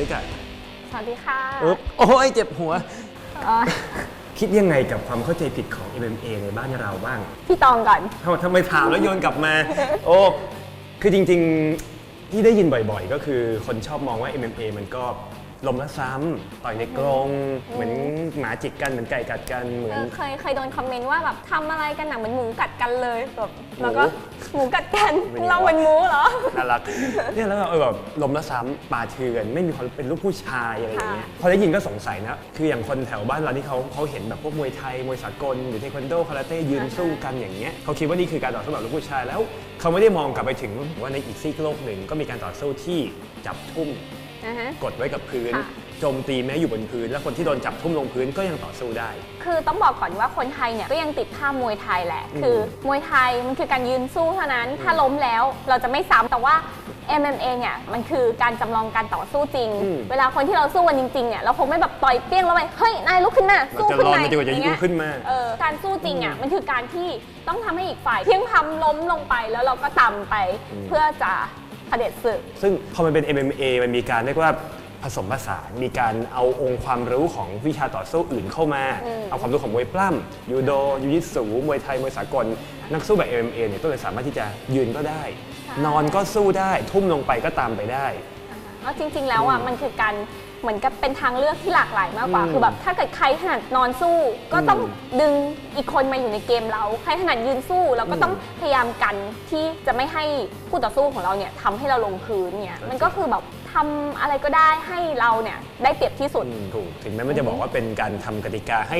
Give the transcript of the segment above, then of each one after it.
ด้วยกันสวัสดีค่ะอุ๊บโอ้ยเจ็บหัว อ๋อคิดยังไงกับความเข้าใจผิดของ MMA ในบ้านเราบ้างพี่ตองก่อนทำไมทำไมถามแล้วโยนกลับมา โอ้คือจริงๆที่ได้ยินบ่อยๆ ก็คือคนชอบมองว่า MMA มันก็ลมละซ้ำต่อยในกรงเหมือนหมาจิกกันเหมือนไก่กัดกันเหมือนเออเคยเคยโดนคอมเมนต์ว่าแบบทำอะไรกันหนังเหมือนหมูกัดกันเลยแบบแล้วก็หมูกัดกันเป็นไงวะเราเป็นหมูเหรอ น่ารักเนี่ยแล้วก็เออแบบลมละซ้ำปาเทือนไม่มีความเป็นลูกผู้ชายอะไรอย่างเงี้ยค่ะพอได้ยินก็สงสัยนะ คืออย่างคนแถวบ้านเราที่เขาเขาเห็นแบบพวกมวยไทยมวยสากลหรือเทควันโดคาราเต้ยืนสู้กันอย่างเงี้ยเขาคิดว่านี่คือการต่อสู้แบบลูกผู้ชายแล้วเขาไม่ได้มองกลับไปถึงว่าในอีกซีกโลกหนึ่งก็มีการต่อสู้ที่จับทุ่มนะฮะกดไว้กับพื้นค่ะ โจมตีแม้อยู่บนพื้น แล้วคนที่โดนจับทุ่มลงพื้นก็ยังต่อสู้ได้ คือต้องบอกก่อนว่าคนไทยเนี่ยก็ยังติดท่ามวยไทยแหละอืมคือมวยไทยมันคือการยืนสู้เท่านั้น ถ้าล้มแล้วเราจะไม่ซ้ำแต่ว่า MMA เนี่ยมันคือการจำลองการต่อสู้จริง อืม เวลาคนที่เราสู้กันจริงๆเนี่ยเราคงไม่แบบต่อยเปี้ยงแล้วไปเฮ้ยนายลุกขึ้นมาเราสู้จะขึ้นรอมามันจนกว่าจะอย่างยุ่เงี้งยขึ้นมา เออการสู้จริงอะมันคือการที่ต้องทำให้อีกฝ่ายเพียงพำล้มลงไปแล้วเราก็ตำไปอืมเพื่อจะเผด็จศึก ซึ่งพอมันเป็น MMA มันมีการเรียกว่า ผสมผสานมีการเอาองค์ความรู้ของวิชาต่อสู้อื่นเข้ามาอืมเอาความรู้ของมวยปล้ำยูโดยูยิสูมวยไทยมวยสากล นักสู้แบบ MMA เนี่ยก็เลยสามารถที่จะยืนก็ได้ นอนก็สู้ได้ ทุ่มลงไปก็ตามไปได้เพราะจริงๆแล้วอะมันคือการ เหมือนกับเป็นทางเลือกที่หลากหลายมากกว่า อืมคือแบบถ้าเกิดใครถนัดนอนสู้ ก็ต้องอืมดึงอีกคนมาอยู่ในเกมเรา ใครถนัดยืนสู้เราก็อืมต้องพยายามกันที่จะไม่ให้คู่ต่อสู้ของเราเนี่ยทำให้เราลงพื้นเนี่ยครับมันก็คือแบบทำอะไรก็ได้ให้เราเนี่ยได้เปรียบที่สุด อืมถูกถึงแม้มันจะบอกว่าเป็นการทำกติกาให้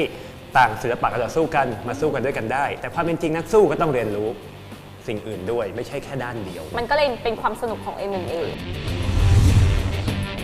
ต่างศิลปะการต่อสู้กันมาสู้กันด้วยกันได้ แต่ความเป็นจริงนักสู้ก็ต้องเรียนรู้สิ่งอื่นด้วย ไม่ใช่แค่ด้านเดียว มันก็เลยเป็นความสนุกของ MMA